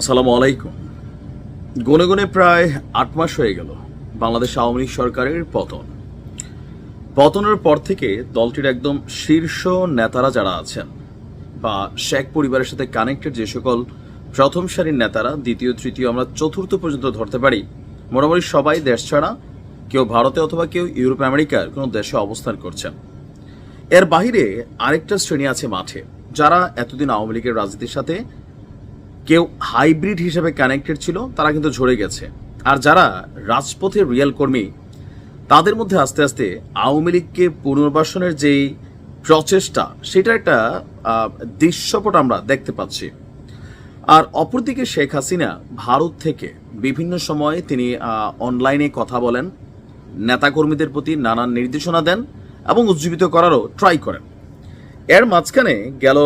আসসালামু আলাইকুম। গুনে গুনে প্রায় আট মাস হয়ে গেল বাংলাদেশ আওয়ামী লীগ সরকারের পতন। পতনের পর থেকে দলটির একদম শীর্ষ নেতারা যারা আছেন বা শেখ পরিবারের সাথে কানেক্টেড যে সকল প্রথম সারির নেতারা, দ্বিতীয়, তৃতীয়, আমরা চতুর্থ পর্যন্ত ধরতে পারি। মোটামুটি সবাই দেশ ছাড়া, কেউ ভারতে অথবা কেউ ইউরোপ, আমেরিকার কোনো দেশে অবস্থান করছেন। এর বাইরে আরেকটা শ্রেণি আছে মাঠে, যারা এতদিন আওয়ামী লীগের রাজনীতির সাথে কেউ হাইব্রিড হিসেবে কানেক্টেড ছিল, তারা কিন্তু ঝরে গেছে। আর যারা রাজপথের রিয়েল কর্মী, তাদের মধ্যে আস্তে আস্তে আওয়ামী লীগকে পুনর্বাসনের যেই প্রচেষ্টা সেটা একটা দৃশ্যপট আমরা দেখতে পাচ্ছি। আর অপরদিকে শেখ হাসিনা ভারত থেকে বিভিন্ন সময়ে তিনি অনলাইনে কথা বলেন, নেতাকর্মীদের প্রতি নানান নির্দেশনা দেন এবং উজ্জীবিত করারও ট্রাই করেন। এর মাঝখানে গেল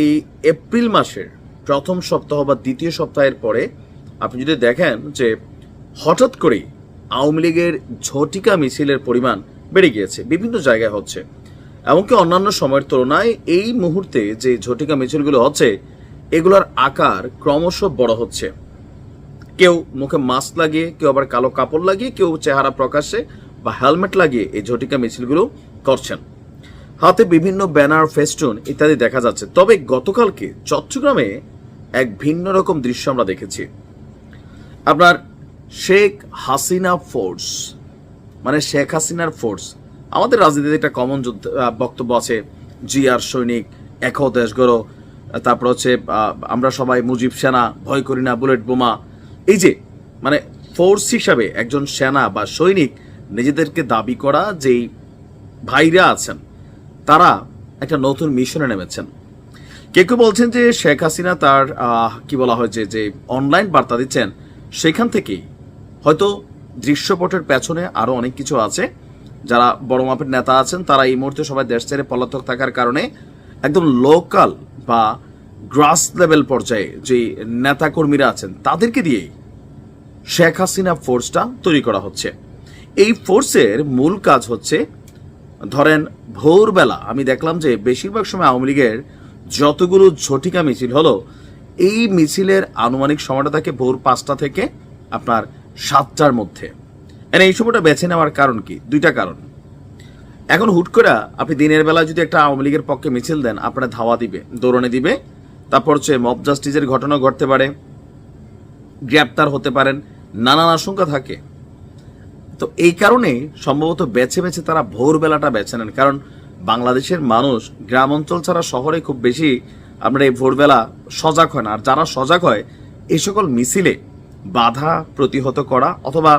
এই এপ্রিল মাসের প্রথম সপ্তাহ বা দ্বিতীয় সপ্তাহের পরে আপনি যদি দেখেন যে হঠাৎ করেই আওয়ামী লীগের ঝটিকা মিছিলের পরিমাণ বেড়ে গিয়েছে, বিভিন্ন জায়গায় হচ্ছে। এমনকি অন্যান্য সময়ের তুলনায় এই মুহূর্তে যে ঝটিকা মিছিলগুলো হচ্ছে, এগুলোর আকার ক্রমশ বড় হচ্ছে। কেউ মুখে মাস্ক লাগিয়ে, কেউ আবার কালো কাপড় লাগিয়ে, কেউ চেহারা প্রকাশে বা হেলমেট লাগিয়ে এই ঝটিকা মিছিলগুলো করছেন। হাতে বিভিন্ন ব্যানার, ফেস্টুন ইত্যাদি দেখা যাচ্ছে। তবে গতকালকে চট্টগ্রামে এক ভিন্ন রকম দৃশ্য আমরা দেখেছি। আপনার শেখ হাসিনা ফোর্স মানে শেখ হাসিনার ফোর্স আমাদের রাজনীতিতে একটা কমন যুদ্ধ বক্তব্য আছে জি আর সৈনিক একো দেশ গড়ো তারপর হচ্ছে আমরা সবাই মুজিব সেনা, ভয় করি না, বুলেট বোমা। এই যে মানে ফোর্স হিসাবে একজন সেনা বা সৈনিক নিজেদেরকে দাবি করা যেই ভাইরা আছেন, তারা একটা নতুন মিশনে নেমেছেন। কেউ কেউ বলছেন যে শেখ হাসিনা তার কি বলা হয় যে অনলাইন বার্তা দিচ্ছেন, সেখান থেকেই হয়তো দৃশ্যপটের পেছনে আরও অনেক কিছু আছে। যারা বড় মাপের নেতা আছেন, তারা এই মুহূর্তে সবাই দেশ ছেড়ে পলাতক থাকার কারণে একদম লোকাল বা গ্রাস লেভেল পর্যায়ে যে নেতাকর্মীরা আছেন, তাদেরকে দিয়েই শেখ হাসিনা ফোর্সটা তৈরি করা হচ্ছে। এই ফোর্সের মূল কাজ হচ্ছে, ধরেন ভোরবেলা আমি দেখলাম যে বেশিরভাগ সময় আওয়ামী লীগের যতগুলো ঝটিকা মিছিল হলো, এই মিছিলের আনুমানিক সময়টা থাকে ভোর পাঁচটা থেকে আপনার সাতটার মধ্যে। আর এই সময়টা বেছে নেওয়ার কারণ কি? দুইটা কারণ। এখন হুট করে আপনি দিনের বেলা যদি একটা আওয়ামী লীগের পক্ষে মিছিল দেন, আপনার ধাওয়া দিবে, দৌড়নে দিবে, তারপর হচ্ছে মব জাস্টিসের ঘটনা ঘটতে পারে, গ্রেপ্তার হতে পারেন, নানান আশঙ্কা থাকে। তো এই কারণে সম্ভবত বেছে বেছে তারা ভোরবেলাটা বেছে নেন। কারণ বাংলাদেশের মানুষ গ্রাম অঞ্চল ছাড়া শহরে খুব বেশি আমরা এই ভোরবেলা সজাগ হয় না। আর যারা সজাগ হয় এই সকল মিছিলে বাধা প্রতিহত করা অথবা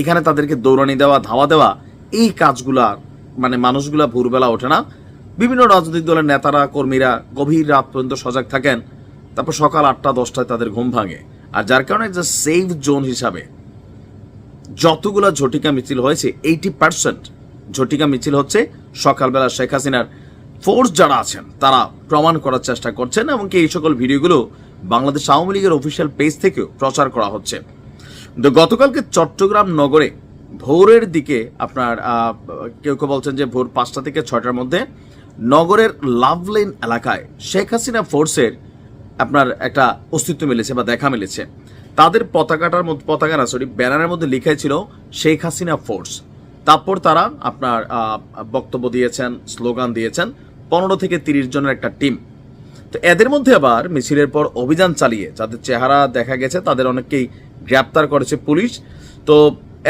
এখানে তাদেরকে দৌড়ানি দেওয়া, ধাওয়া দেওয়া, এই কাজগুলা মানে মানুষগুলা ভোরবেলা ওঠে না। বিভিন্ন রাজনৈতিক দলের নেতারা, কর্মীরা গভীর রাত পর্যন্ত সজাগ থাকেন। তারপর সকাল আটটা, দশটায় তাদের ঘুম ভাঙে। আর যার কারণে যে সেফ জোন হিসাবে যতগুলো ঝটিকা মিছিল হয়েছে এইটি পার্সেন্ট ঝটিকা মিছিল হচ্ছে। সকালবেলা শেখ হাসিনার ফোর্স যারা আছেন, তারা প্রমাণ করার চেষ্টা করছেন এবং এই সকল ভিডিওগুলো বাংলাদেশ আওয়ামী লীগের অফিসিয়াল পেজ থেকেও প্রচার করা হচ্ছে। তো গতকালকে চট্টগ্রাম নগরে ভোরের দিকে আপনার কেউ কেউ বলছেন যে ভোর পাঁচটা থেকে ছয়টার মধ্যে নগরের লাভলেন এলাকায় শেখ হাসিনা ফোর্সের আপনার একটা অস্তিত্ব মিলেছে বা দেখা মিলেছে। তাদের পতাকাটার মধ্যে, পতাকা না সরি ব্যানারের মধ্যে লেখাই ছিল শেখ হাসিনা ফোর্স। তারপর তারা আপনার বক্তব্য দিয়েছেন, স্লোগান দিয়েছেন, পনেরো থেকে তিরিশ জনের একটা টিম। তো এদের মধ্যে আবার মিছিলের পর অভিযান চালিয়ে, যাদের চেহারা দেখা গেছে, তাদের অনেককেই গ্রেপ্তার করেছে পুলিশ। তো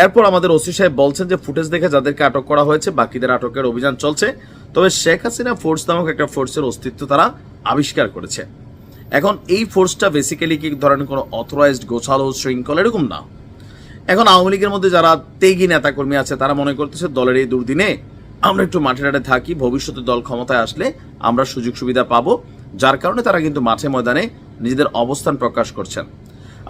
এরপর আমাদের ওসি সাহেব বলছেন যে, ফুটেজ দেখে যাদেরকে আটক করা হয়েছে, বাকিদের আটকের অভিযান চলছে। তবে শেখ হাসিনা ফোর্স নামক একটা ফোর্সের অস্তিত্ব তারা আবিষ্কার করেছে। এখন এই ফোর্সটা বেসিক্যালি কি ধরেন কোনো অথরাইজড গোছালো শৃঙ্খল এরকম না। এখন আওয়ামী লীগের মধ্যে যারা তেগি নেতাকর্মী আছে, তারা মনে করতেছে দলের এই দুর্দিনে আমরা একটু মাঠে ঘাটে থাকি, ভবিষ্যতে দল ক্ষমতায় আসলে আমরা সুযোগ সুবিধা পাবো। যার কারণে তারা কিন্তু মাঠে ময়দানে নিজেদের অবস্থান প্রকাশ করছেন।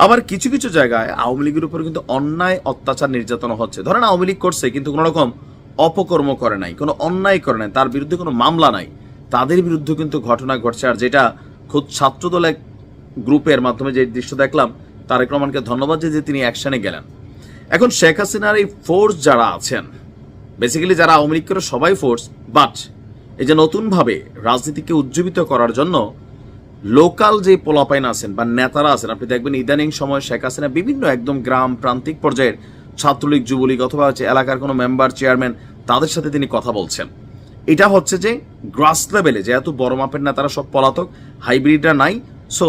আবার কিছু কিছু জায়গায় আওয়ামী লীগের উপর কিন্তু অন্যায় অত্যাচার নির্যাতন হচ্ছে। ধরেন আওয়ামী লীগ করছে, কিন্তু কোনো রকম অপকর্ম করে নাই, কোনো অন্যায় করে নাই, তার বিরুদ্ধে কোনো মামলা নাই। তাদের বিরুদ্ধে কিন্তু ঘটনা ঘটছে, আর যেটা খুদ ছাত্রদল এক গ্রুপের মাধ্যমে যে দৃশ্য দেখলাম, তারেক রহমানকে ধন্যবাদ যে তিনি অ্যাকশনে গেলেন। এখন শেখ হাসিনার এই ফোর্স যারা আছেন বেসিক্যালি যারা আওয়ামী লীগ সবাই ফোর্স বাট এই যে নতুনভাবে রাজনীতিকে উজ্জীবিত করার জন্য লোকাল যে পোলাপাইন আছেন বা নেতারা আছেন, আপনি দেখবেন ইদানিং সময় শেখ হাসিনা বিভিন্ন একদম গ্রাম প্রান্তিক পর্যায়ের ছাত্রলীগ, যুবলীগ অথবা হচ্ছে এলাকার কোনো মেম্বার চেয়ারম্যান তাদের সাথে তিনি কথা বলছেন। এটা হচ্ছে যে গ্রাস লেভেলে যেহেতু বড় মাপের নেতারা সব পলাতক হাইব্রিডরা নাই সো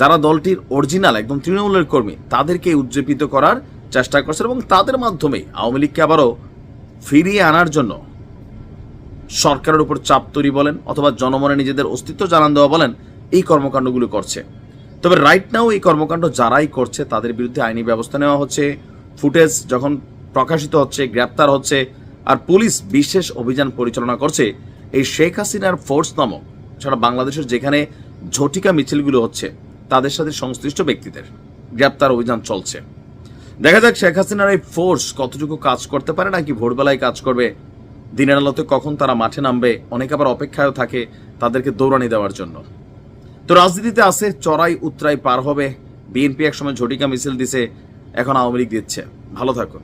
যারা দলটির অরিজিনাল একদম তৃণমূলের কর্মী, তাদেরকে উজ্জীবিত করার চেষ্টা করছেন এবং তাদের মাধ্যমে আওয়ামী লীগকে আবারও ফিরিয়ে আনার জন্য সরকারের উপর চাপ তৈরি বলেন অথবা জনমনে নিজেদের অস্তিত্ব জানান দেওয়া বলেন, এই কর্মকাণ্ডগুলো করছে। তবে রাইট নাও এই কর্মকাণ্ড যারাই করছে, তাদের বিরুদ্ধে আইনি ব্যবস্থা নেওয়া হচ্ছে। ফুটেজ যখন প্রকাশিত হচ্ছে, গ্রেপ্তার হচ্ছে, আর পুলিশ বিশেষ অভিযান পরিচালনা করছে, এই শেখ হাসিনার ফোর্স নামক সারা বাংলাদেশের যেখানে ঝটিকা মিছিলগুলো হচ্ছে, তাদের সাথে সংশ্লিষ্ট ব্যক্তিদের গ্রেপ্তার অভিযান চলছে। দেখা যাক শেখ হাসিনার এই ফোর্স কতটুকু কাজ করতে পারে নাকি ভোরবেলায় কাজ করবে। দিনের আলোতে কখন তারা মাঠে নামবে, অনেকে আবার অপেক্ষায়ও থাকে তাদেরকে দৌড়ানি দেওয়ার জন্য। তো রাজনীতিতে আছে, চড়াই উত্তরাই পার হবে। বিএনপি একসময় ঝটিকা মিছিল দিছে, এখন আওয়ামী লীগ দিচ্ছে। ভালো থাকুন।